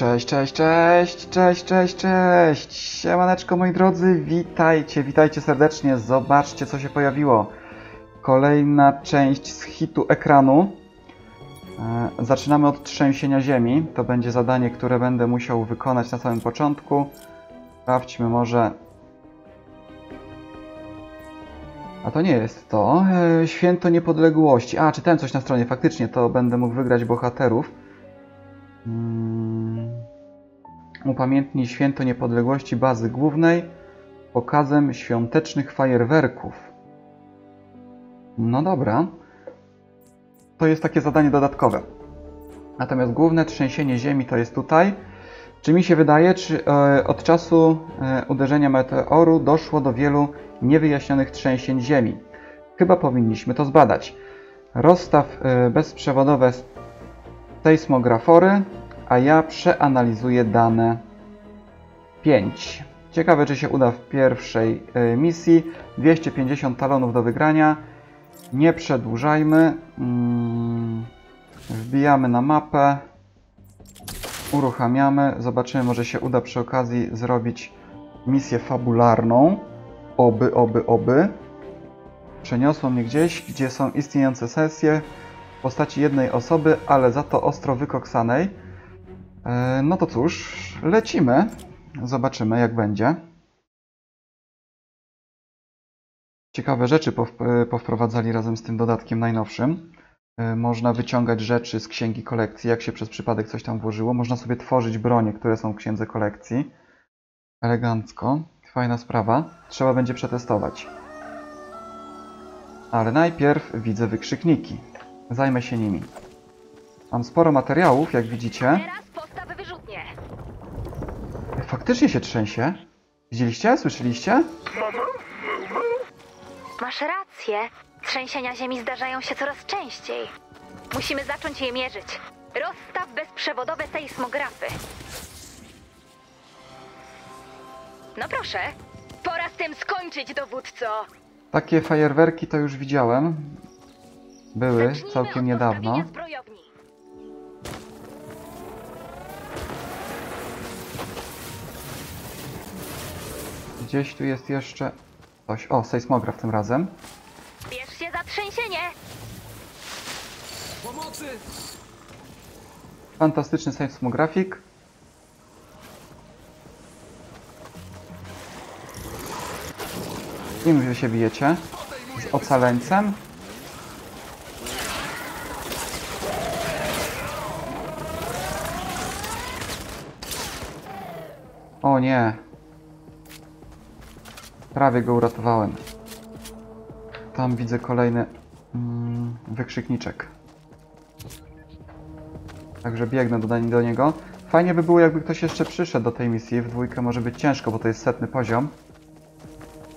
Cześć, cześć, cześć, cześć, cześć, cześć. Siemaneczko moi drodzy, witajcie, witajcie serdecznie. Zobaczcie co się pojawiło. Kolejna część z hitu ekranu. E, Zaczynamy od trzęsienia ziemi. To będzie zadanie, które będę musiał wykonać na samym początku. Sprawdźmy może... A to nie jest to. E, Święto Niepodległości. A, czytałem coś na stronie. Faktycznie to będę mógł wygrać bohaterów. Mm. Upamiętnij święto niepodległości bazy głównej pokazem świątecznych fajerwerków. No dobra. To jest takie zadanie dodatkowe. Natomiast główne trzęsienie ziemi to jest tutaj. Czy mi się wydaje, czy e, od czasu e, uderzenia meteoru doszło do wielu niewyjaśnionych trzęsień ziemi? Chyba powinniśmy to zbadać. Rozstaw e, bezprzewodowe sejsmografory, a ja przeanalizuję dane 5. Ciekawe, czy się uda w pierwszej y, misji. 250 talonów do wygrania. Nie przedłużajmy. Mm, Wbijamy na mapę. Uruchamiamy. Zobaczymy, może się uda przy okazji zrobić misję fabularną. Oby, oby, oby. Przeniosło mnie gdzieś, gdzie są istniejące sesje w postaci jednej osoby, ale za to ostro wykoksanej. E, No to cóż, lecimy. Zobaczymy, jak będzie. Ciekawe rzeczy e, powprowadzali razem z tym dodatkiem najnowszym. E, Można wyciągać rzeczy z księgi kolekcji, jak się przez przypadek coś tam włożyło. Można sobie tworzyć bronie, które są w księdze kolekcji. Elegancko. Fajna sprawa. Trzeba będzie przetestować. Ale najpierw widzę wykrzykniki. Zajmę się nimi. Mam sporo materiałów, jak widzicie. Faktycznie się trzęsie. Widzieliście? Słyszeliście? Masz rację. Trzęsienia ziemi zdarzają się coraz częściej. Musimy zacząć je mierzyć. Rozstaw bezprzewodowe sejsmografy. No proszę. Pora z tym skończyć, dowódco. Takie fajerwerki to już widziałem. Były Zacznijmy całkiem niedawno. Gdzieś tu jest jeszcze coś. O, sejsmograf tym razem. Bierz się za trzęsienie. Pomocy! Fantastyczny sejsmografik. Kim wy się bijecie? Z ocaleńcem? O nie. Prawie go uratowałem. Tam widzę kolejny mm, wykrzykniczek. Także biegnę do, do niego. Fajnie by było, jakby ktoś jeszcze przyszedł do tej misji. W dwójkę może być ciężko, bo to jest setny poziom.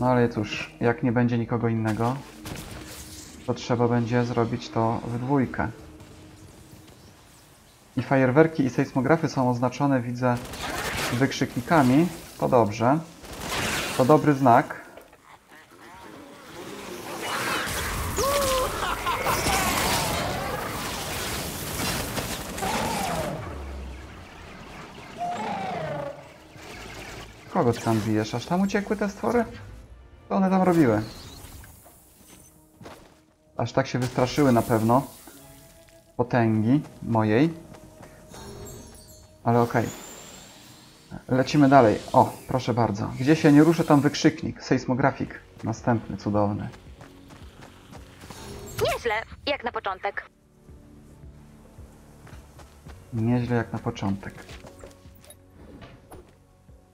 No ale cóż, jak nie będzie nikogo innego, to trzeba będzie zrobić to w dwójkę. I fajerwerki i sejsmografy są oznaczone, widzę, wykrzyknikami. To dobrze. To dobry znak. Kogo ty tam bijesz? Aż tam uciekły te stwory? Co one tam robiły? Aż tak się wystraszyły na pewno. Potęgi mojej. Ale okej. Lecimy dalej. O, proszę bardzo. Gdzie się nie ruszę, tam wykrzyknik. Sejsmografik. Następny, cudowny. Nieźle, jak na początek. Nieźle jak na początek.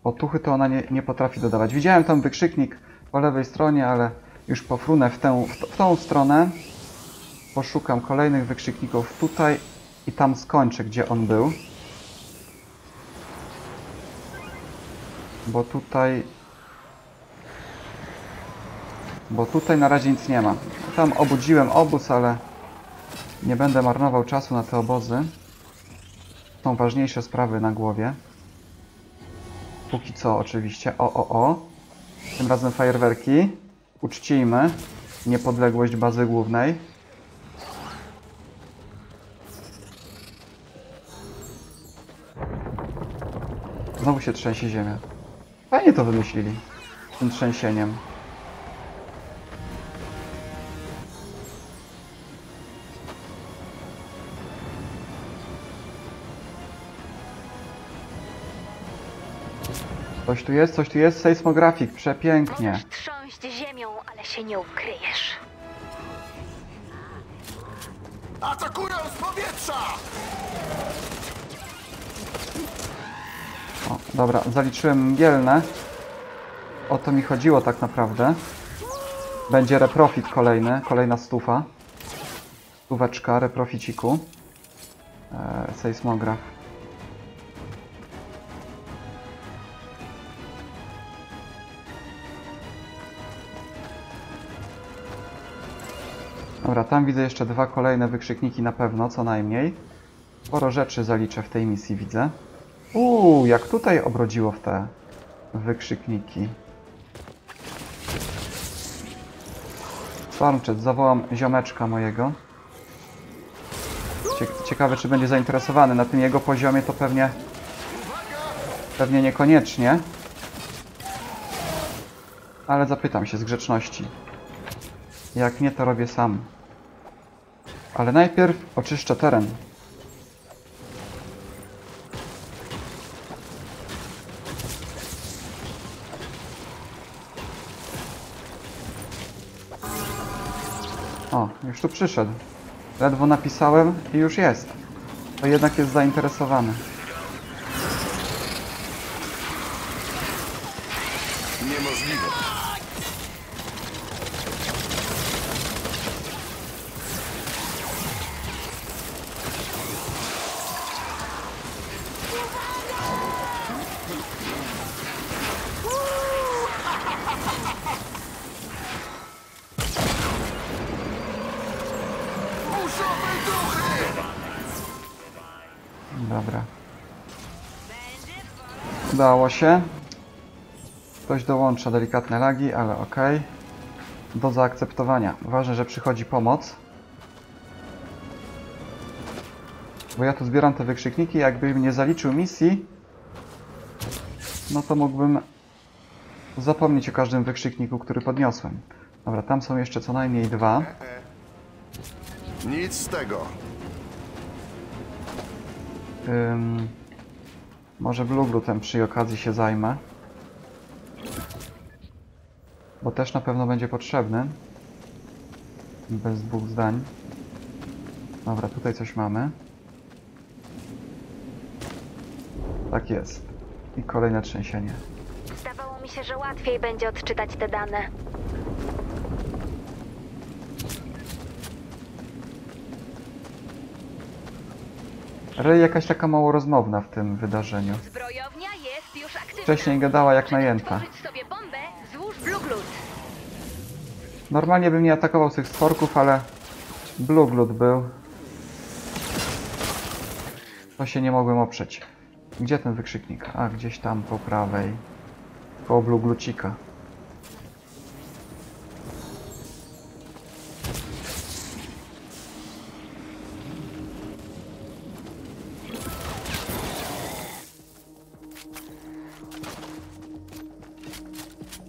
Otuchy to ona nie, nie potrafi dodawać. Widziałem tam wykrzyknik po lewej stronie, ale już pofrunę w tę, w, w tą stronę. Poszukam kolejnych wykrzykników tutaj i tam skończę, gdzie on był. Bo tutaj... Bo tutaj na razie nic nie ma. Tam obudziłem obóz, ale nie będę marnował czasu na te obozy. Są ważniejsze sprawy na głowie. Póki co oczywiście. O, o, o. Tym razem fajerwerki. Uczcijmy niepodległość bazy głównej. Znowu się trzęsie ziemia. Fajnie to wymyślili. Z tym trzęsieniem. Coś tu jest, coś tu jest. Sejsmografik, przepięknie. Możesz trząść ziemią, ale się nie ukryjesz. Atakują z powietrza! O, dobra, zaliczyłem mgielne. O to mi chodziło tak naprawdę. Będzie reprofit kolejny, kolejna stufa. Stóweczka reproficiku. Eee, sejsmograf. Dobra, tam widzę jeszcze dwa kolejne wykrzykniki na pewno, co najmniej. Sporo rzeczy zaliczę w tej misji, widzę. Uuu, jak tutaj obrodziło w te wykrzykniki. Stormchat, zawołam ziomeczka mojego. Cie- Ciekawe, czy będzie zainteresowany. Na tym jego poziomie to pewnie... Pewnie niekoniecznie. Ale zapytam się z grzeczności. Jak nie, to robię sam. Ale najpierw oczyszczę teren. O, już tu przyszedł. Ledwo napisałem i już jest. To jednak jest zainteresowany. Niemożliwe. Udało się. Ktoś dołącza delikatne lagi, ale ok. Do zaakceptowania. Ważne, że przychodzi pomoc. Bo ja tu zbieram te wykrzykniki. Jakbym nie zaliczył misji, no to mógłbym zapomnieć o każdym wykrzykniku, który podniosłem. Dobra, tam są jeszcze co najmniej dwa. Nic z tego. Ym, może Blueglutem przy okazji się zajmę. Bo też na pewno będzie potrzebny. Bez dwóch zdań. Dobra, tutaj coś mamy. Tak jest. I kolejne trzęsienie. Zdawało mi się, że łatwiej będzie odczytać te dane. Rej jakaś taka mało rozmowna w tym wydarzeniu. Zbrojownia jest już aktywna. Wcześniej gadała jak najęta. Bluglut. Normalnie bym nie atakował tych stworków, ale Blueglut był. To się nie mogłem oprzeć. Gdzie ten wykrzyknik? A, gdzieś tam po prawej. Koło Blueglucika.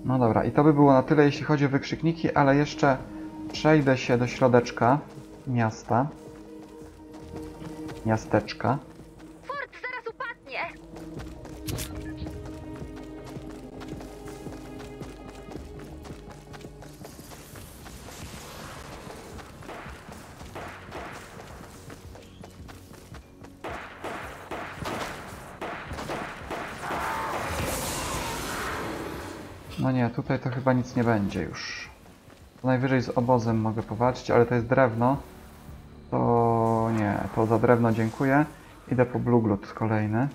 No dobra, i to by było na tyle, jeśli chodzi o wykrzykniki, ale jeszcze przejdę się do środeczka miasta. Miasteczka. Tutaj to chyba nic nie będzie już. Najwyżej z obozem mogę powalczyć, ale to jest drewno. To nie, to za drewno dziękuję. Idę po Blueglut kolejny.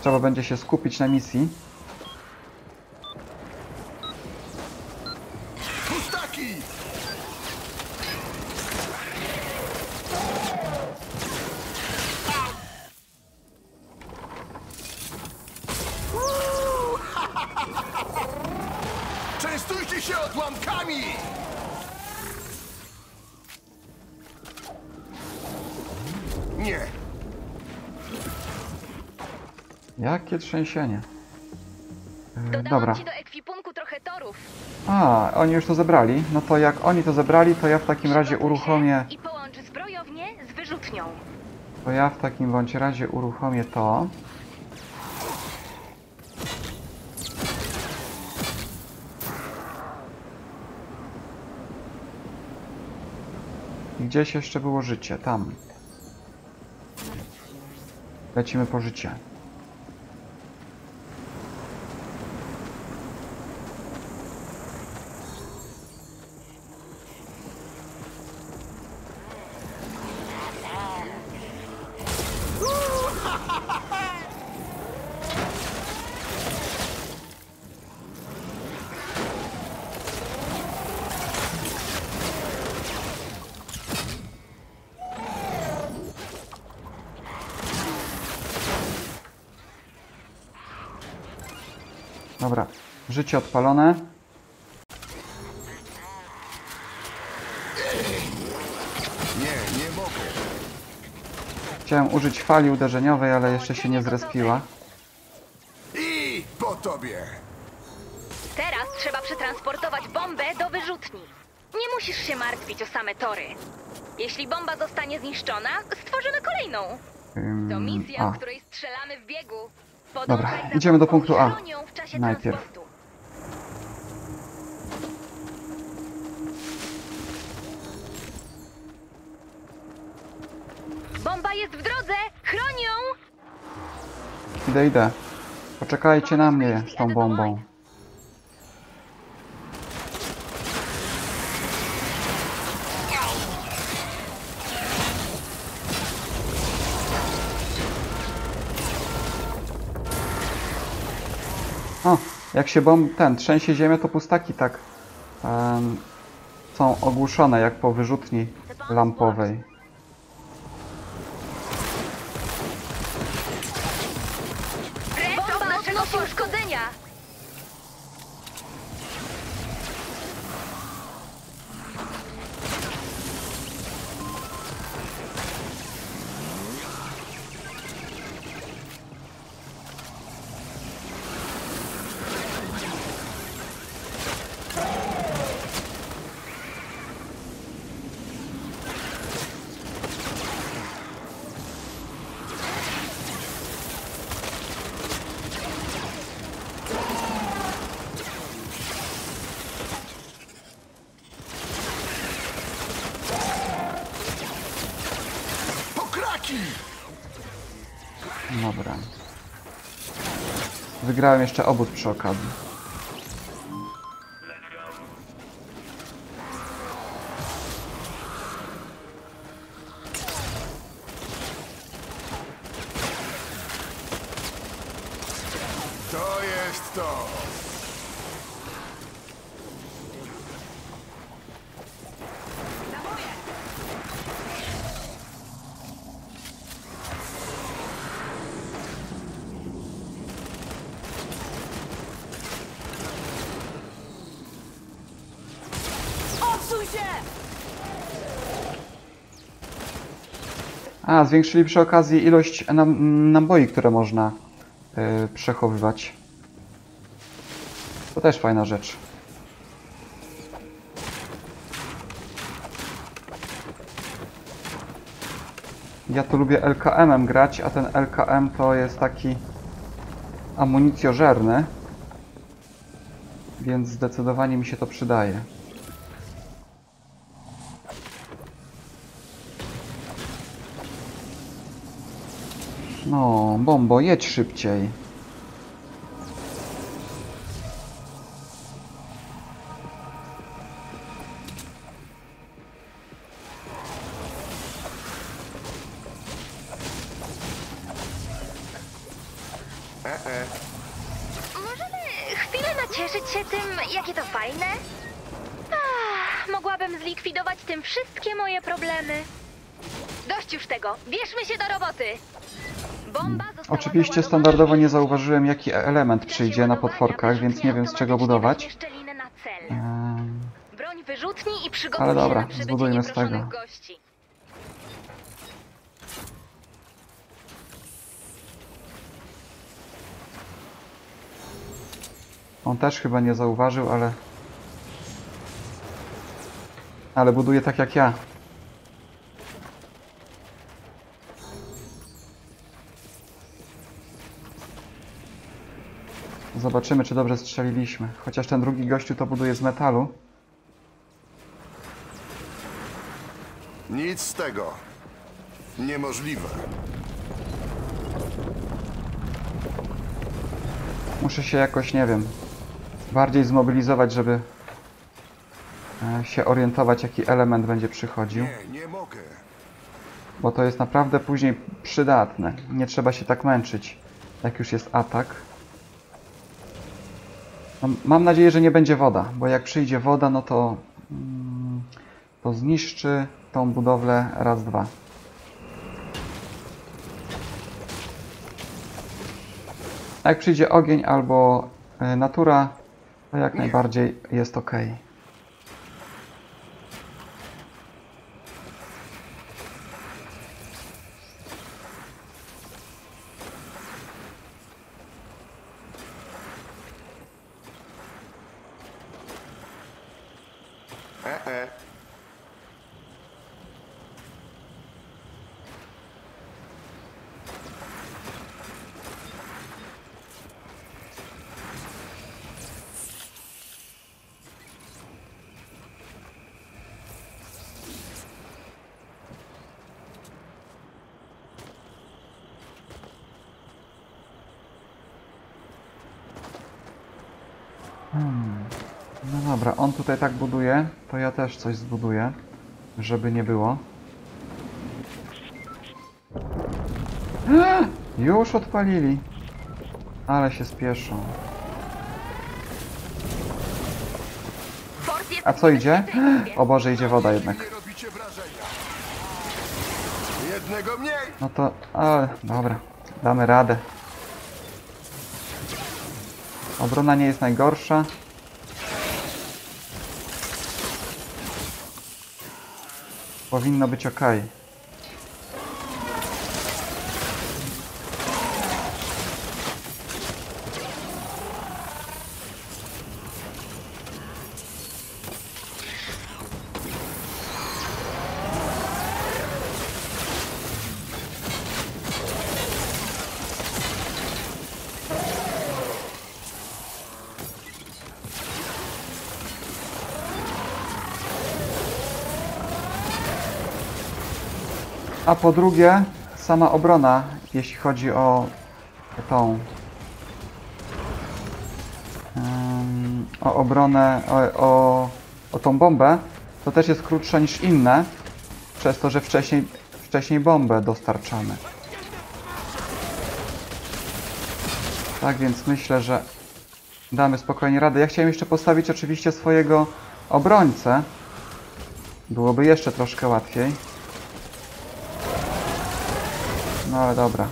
Trzeba będzie się skupić na misji. Trzęsienie. E, Dodałam Dobra. ci do ekwipunku trochę torów. A, oni już to zebrali. No to jak oni to zebrali, to ja w takim razie Przygotuj się uruchomię. I połącz zbrojownię z wyrzutnią. To ja w takim bądź razie uruchomię to. I Gdzieś jeszcze było życie, tam. Lecimy po życie. Dobra, życie odpalone. Nie, nie mogę. Chciałem użyć fali uderzeniowej, ale jeszcze się nie zrespiła. I po tobie. Teraz trzeba przetransportować bombę do wyrzutni. Nie musisz się martwić o same tory. Jeśli bomba zostanie zniszczona, stworzymy kolejną. To misja, a, w której strzelamy w biegu. Dobra, Podążaj za idziemy do punktu A. W czasie Najpierw. transportu. Bomba jest w drodze! Chroń ją! idę, idę. Poczekajcie na mnie z tą bombą. Jak się bomb ten trzęsie ziemię, to pustaki tak em, są ogłuszone jak po wyrzutni lampowej. Wygrałem jeszcze obóz przy okazji. Zwiększyli przy okazji ilość naboi, które można y, przechowywać. To też fajna rzecz. Ja tu lubię LKM-em grać, a ten LKM to jest taki amunicjożerny. Więc zdecydowanie mi się to przydaje. No, bombo, jedź szybciej. Możemy chwilę nacieszyć się tym, jakie to fajne? Mogłabym zlikwidować tym wszystkie moje problemy. Dość już tego, bierzmy się do roboty! Oczywiście standardowo nie zauważyłem, jaki element przyjdzie na potworkach, więc nie wiem z czego budować. Ale dobra, zbudujmy z tego. On też chyba nie zauważył, ale... Ale buduje tak jak ja. Zobaczymy, czy dobrze strzeliliśmy. Chociaż ten drugi gościu to buduje z metalu. Nic z tego. Niemożliwe. Muszę się jakoś, nie wiem, bardziej zmobilizować, żeby e, się orientować, jaki element będzie przychodził. Nie, nie mogę. Bo to jest naprawdę później przydatne. Nie trzeba się tak męczyć, jak już jest atak. No, mam nadzieję, że nie będzie woda, bo jak przyjdzie woda, no to, mm, to zniszczy tą budowlę raz, dwa. Jak przyjdzie ogień albo y, natura, to jak najbardziej jest ok. E, e. No dobra, on tutaj tak buduje, to ja też coś zbuduję, żeby nie było. Już odpalili. Ale się spieszą. A co idzie? O Boże, idzie woda jednak. No to, ale dobra, damy radę. Obrona nie jest najgorsza. Powinno być ok. A po drugie, sama obrona, jeśli chodzi o tą. em, o obronę, o, o, o tą bombę, to też jest krótsza niż inne, przez to, że wcześniej, wcześniej bombę dostarczamy. Tak więc myślę, że damy spokojnie radę. Ja chciałem jeszcze postawić oczywiście swojego obrońcę. Byłoby jeszcze troszkę łatwiej. No ale dobra.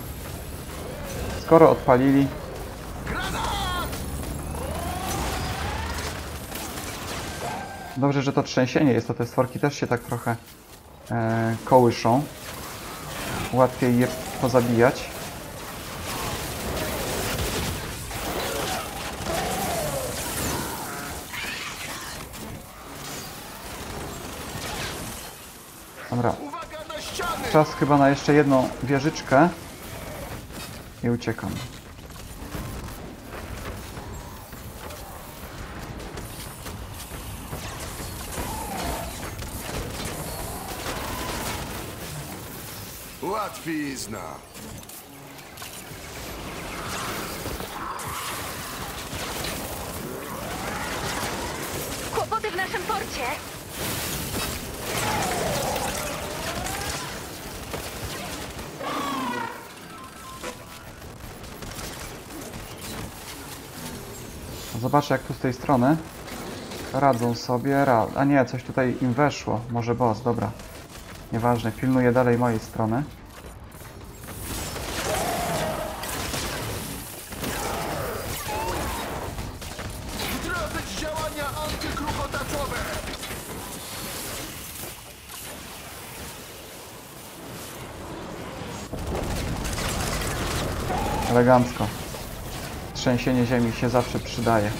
Skoro odpalili. Dobrze, że to trzęsienie jest, to te stworki też się tak trochę e, kołyszą. Łatwiej je pozabijać. Dobra. Czas chyba na jeszcze jedną wieżyczkę. I uciekam. Łatwizna. Kłopoty w naszym porcie. Zobaczę jak tu z tej strony. Radzą sobie. A nie, coś tutaj im weszło. Może boss, dobra. Nieważne, pilnuję dalej mojej strony. Elegancko trzęsienie ziemi się zawsze przydaje.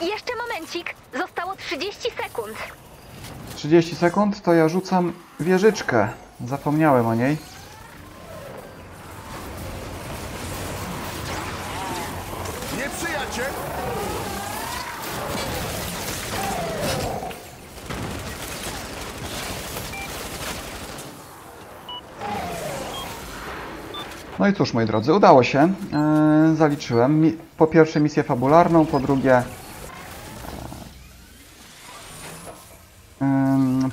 Jeszcze momencik. Zostało 30 sekund. 30 sekund, to ja rzucam wieżyczkę. Zapomniałem o niej. Nieprzyjaciel! No i cóż, moi drodzy, udało się. Yy, zaliczyłem. Mi po pierwsze misję fabularną, po drugie...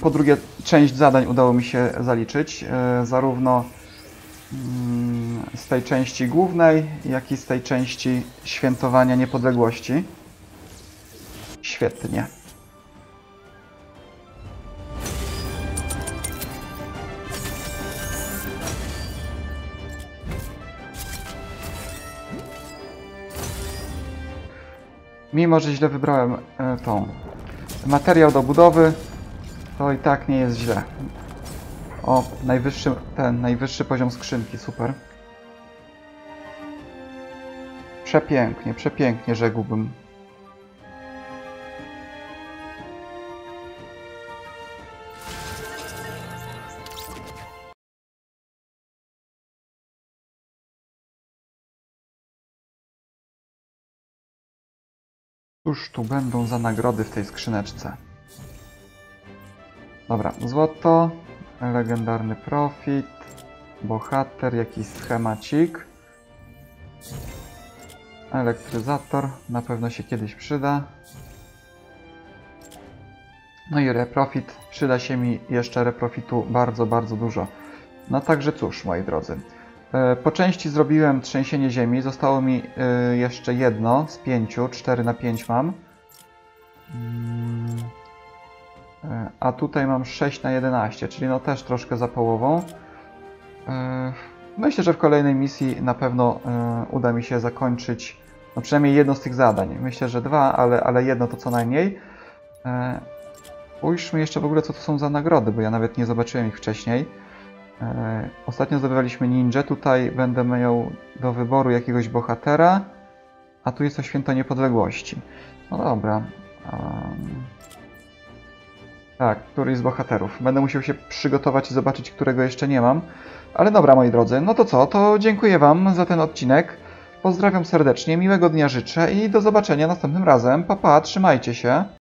po drugie, część zadań udało mi się zaliczyć. Yy, zarówno yy, z tej części głównej, jak i z tej części świętowania niepodległości. Świetnie. Mimo, że źle wybrałem e, tą materiał do budowy, to i tak nie jest źle. O, najwyższy, ten, najwyższy poziom skrzynki, super. Przepięknie, przepięknie rzekłbym. Cóż tu będą za nagrody w tej skrzyneczce? Dobra, złoto, legendarny profit, bohater, jakiś schemacik, elektryzator, na pewno się kiedyś przyda. No i reprofit, przyda się mi jeszcze reprofitu bardzo, bardzo dużo. No także cóż, moi drodzy. E, Po części zrobiłem trzęsienie ziemi, zostało mi e, jeszcze jedno z pięciu, 4 na 5 mam. A tutaj mam 6 na 11, czyli no też troszkę za połową. E, Myślę, że w kolejnej misji na pewno e, uda mi się zakończyć no przynajmniej jedno z tych zadań. Myślę, że dwa, ale, ale jedno to co najmniej. E, Spójrzmy jeszcze w ogóle, co to są za nagrody, bo ja nawet nie zobaczyłem ich wcześniej. Ostatnio zdobywaliśmy ninja, tutaj będę miał do wyboru jakiegoś bohatera, a tu jest to Święto Niepodległości. No dobra. Tak, któryś z bohaterów. Będę musiał się przygotować i zobaczyć, którego jeszcze nie mam. Ale dobra, moi drodzy, no to co? To dziękuję Wam za ten odcinek. Pozdrawiam serdecznie, miłego dnia życzę i do zobaczenia następnym razem. Pa, pa, trzymajcie się.